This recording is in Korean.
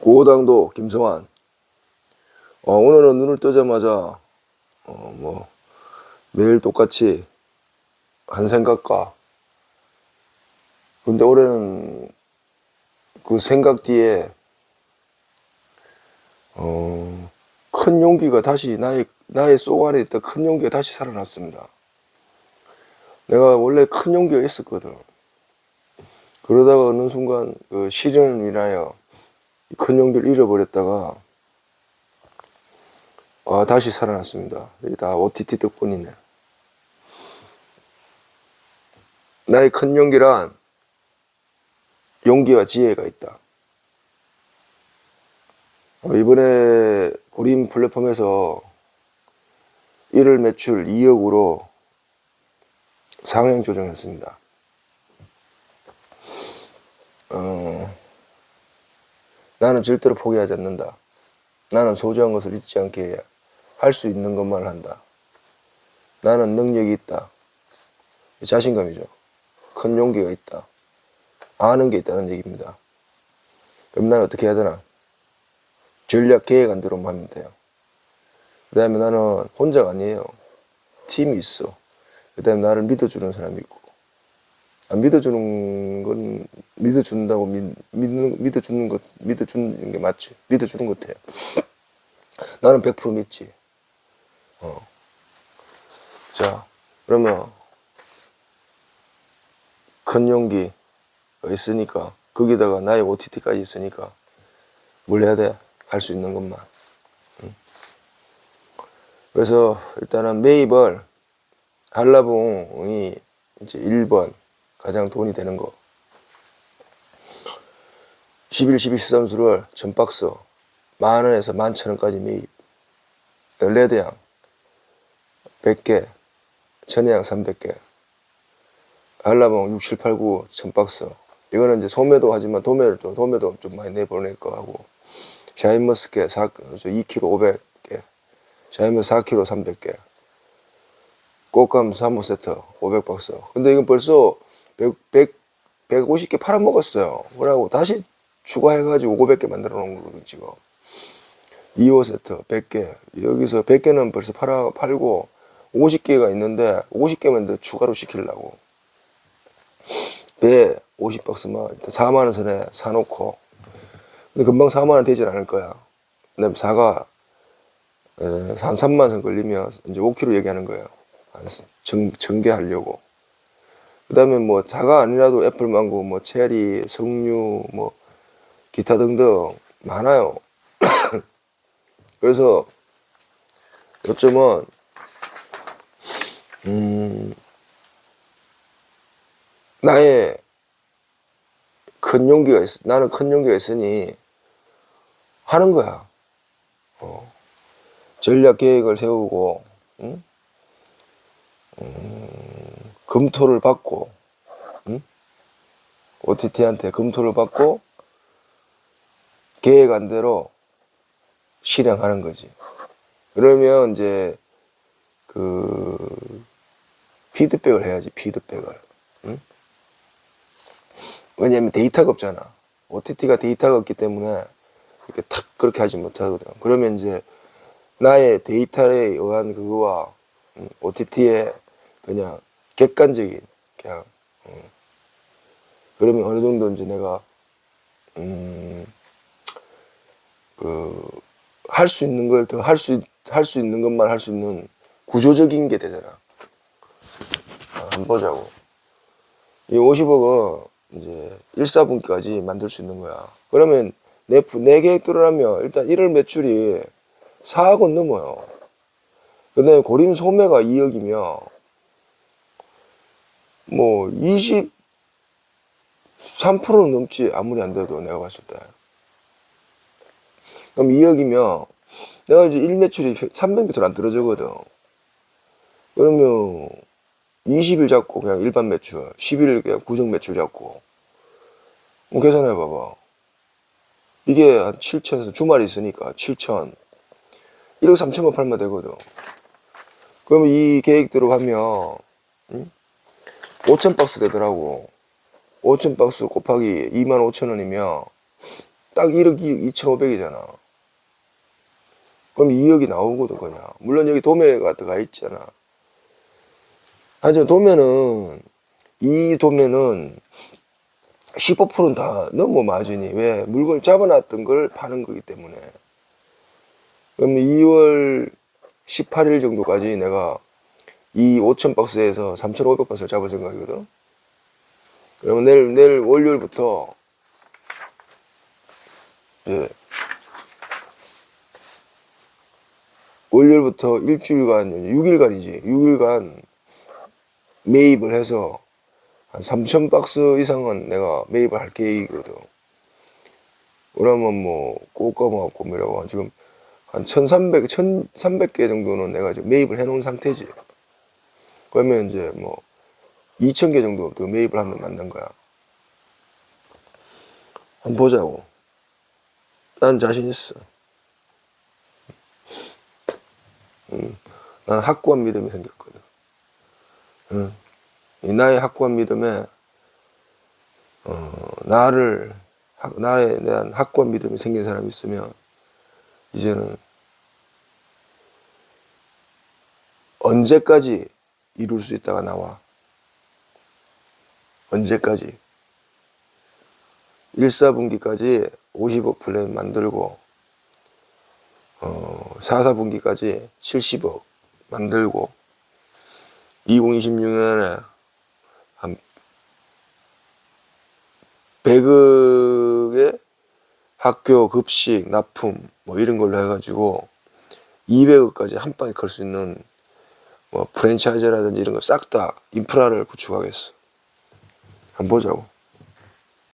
고당도 김성환. 어, 오늘은 눈을 뜨자마자 어, 뭐 매일 똑같이 한 생각과 근데 올해는 그 생각 뒤에 어, 큰 용기가 다시 나의 나의 속 안에 있던 큰 용기가 다시 살아났습니다. 내가 원래 큰 용기가 있었거든. 그러다가 어느 순간 그 시련을 인하여 이 큰 용기를 잃어버렸다가 아, 다시 살아났습니다. 이게 다 OTT 덕분이네. 나의 큰 용기란 용기와 지혜가 있다. 어, 이번에 고림 플랫폼에서 1월 매출 2억으로 상향 조정했습니다. 어, 나는 절대로 포기하지 않는다. 나는 소중한 것을 잊지 않게 할수 있는 것만 한다. 나는 능력이 있다. 자신감이죠. 큰 용기가 있다. 아는 게 있다는 얘기입니다. 그럼 나는 어떻게 해야 되나? 전략 계획안 대로만 하면 돼요. 그 다음에 나는 혼자가 아니에요. 팀이 있어. 그 다음에 나를 믿어주는 사람이 있고. 안 믿어주는 건 믿어준다고 믿, 믿는, 믿어주는 것, 믿어주는 게 맞지. 믿어주는 것 같아요. 나는 100% 믿지. 어. 자, 그러면 큰 용기가 있으니까 거기다가 나의 OTT까지 있으니까 뭘 해야 돼? 할 수 있는 것만. 응? 그래서 일단은 매입을 한라봉이 이제 1번 가장 돈이 되는 거. 11, 12, 13 수를 전박스 만 원에서 만천 원까지 매입. 레드양 100개, 천혜양 300개. 한라봉 6, 7, 8, 9 전박스. 이거는 이제 소매도 하지만 도매를 좀, 도매도 좀 많이 내보낼 거 하고. 샤인머스켓 4, 2kg 500개. 샤인머스 4kg 300개. 꽃감 3호 세트 500박스. 근데 이건 벌써 100, 100, 150개 팔아먹었어요. 그러고 다시 추가해가지고 500개 만들어 놓은 거거든, 지금. 2호 세트 100개. 여기서 100개는 벌써 팔아, 팔고 50개가 있는데 50개만 더 추가로 시키려고. 배 50박스만 일단 4만원 선에 사놓고. 근데 금방 4만원 되진 않을 거야. 그다음에 사가 에, 한 3만 선 걸리면 이제 5kg 얘기하는 거예요. 한 정, 전개하려고. 그 다음에 뭐 사과 아니라도 애플망고, 뭐 체리, 석류, 뭐 기타 등등 많아요. 그래서 요점은 음, 나의 큰 용기가 있, 나는 큰 용기가 있으니 하는 거야. 어. 전략 계획을 세우고, 응? 검토를 받고, 응? OTT한테 검토를 받고, 계획안 대로 실행하는 거지. 그러면 이제, 그, 피드백을 해야지, 피드백을. 응? 왜냐면 데이터가 없잖아. OTT가 데이터가 없기 때문에 이렇게 탁 그렇게 하지 못하거든. 그러면 이제 나의 데이터에 의한 그거와 음, OTT의 그냥 객관적인 그냥 음, 그러면 어느 정도 이제 내가 음, 그할 수 있는 걸 더 할 수 할 수 있는 것만 할 수 있는 구조적인 게 되잖아. 아, 한번 보자고. 이 50억은 이제 1사분기까지 만들 수 있는 거야. 그러면 내, 내 계획대로 하면 일단 1월 매출이 4억은 넘어요. 그 다음에 고림 소매가 2억이면 뭐 23%는 넘지 아무리 안 돼도 내가 봤을 때. 그럼 2억이면 내가 이제 1매출이 300m를 안 떨어지거든. 그러면 20일 잡고 그냥 일반 매출, 10일 그냥 구정 매출 잡고. 뭐 계산해 봐봐. 이게 한 7천에서 주말이 있으니까 7천. 1억 3천만 팔면 되거든. 그러면 이 계획대로 가면, 응? 5천 박스 되더라고. 5천 박스 곱하기 2만 5천 원이면 딱 1억 2,500이잖아. 그럼 2억이 나오거든, 그냥. 물론 여기 도매가 들어가 있잖아. 하지만 도매는, 이 도매는 15%는 다 너무 마진이. 왜? 물건을 잡아놨던 걸 파는 거기 때문에. 그럼 2월 18일 정도까지 내가 이 5천 박스에서 3,500 박스를 잡을 생각이거든. 그러면 내일, 내일 월요일부터, 예. 월요일부터 일주일간, 6일간이지. 6일간 매입을 해서 한 3천 박스 이상은 내가 매입을 할 계획이거든. 그러면 뭐, 꽃가마 꽃미라고 지금 한 1,300, 1,300개 정도는 내가 지금 매입을 해놓은 상태지. 그러면 이제 뭐, 2,000개 정도 더 매입을 하면 만난 거야. 한번 보자고. 난 자신 있어. 음, 난 확고한 믿음이 생겼거든. 응. 이 나의 확고한 믿음에 어, 나를 학- 나에 대한 확고한 믿음이 생긴 사람이 있으면 이제는 언제까지 이룰 수 있다가 나와. 언제까지? 1, 4분기까지 50억 플랜 만들고 어, 4, 4분기까지 70억 만들고 2026년에 한 100억의 학교 급식 납품 뭐 이런 걸로 해가지고 200억까지 한 방에 걸 수 있는 뭐 프랜차이즈라든지 이런 거 싹 다 인프라를 구축하겠어. 한번 보자고.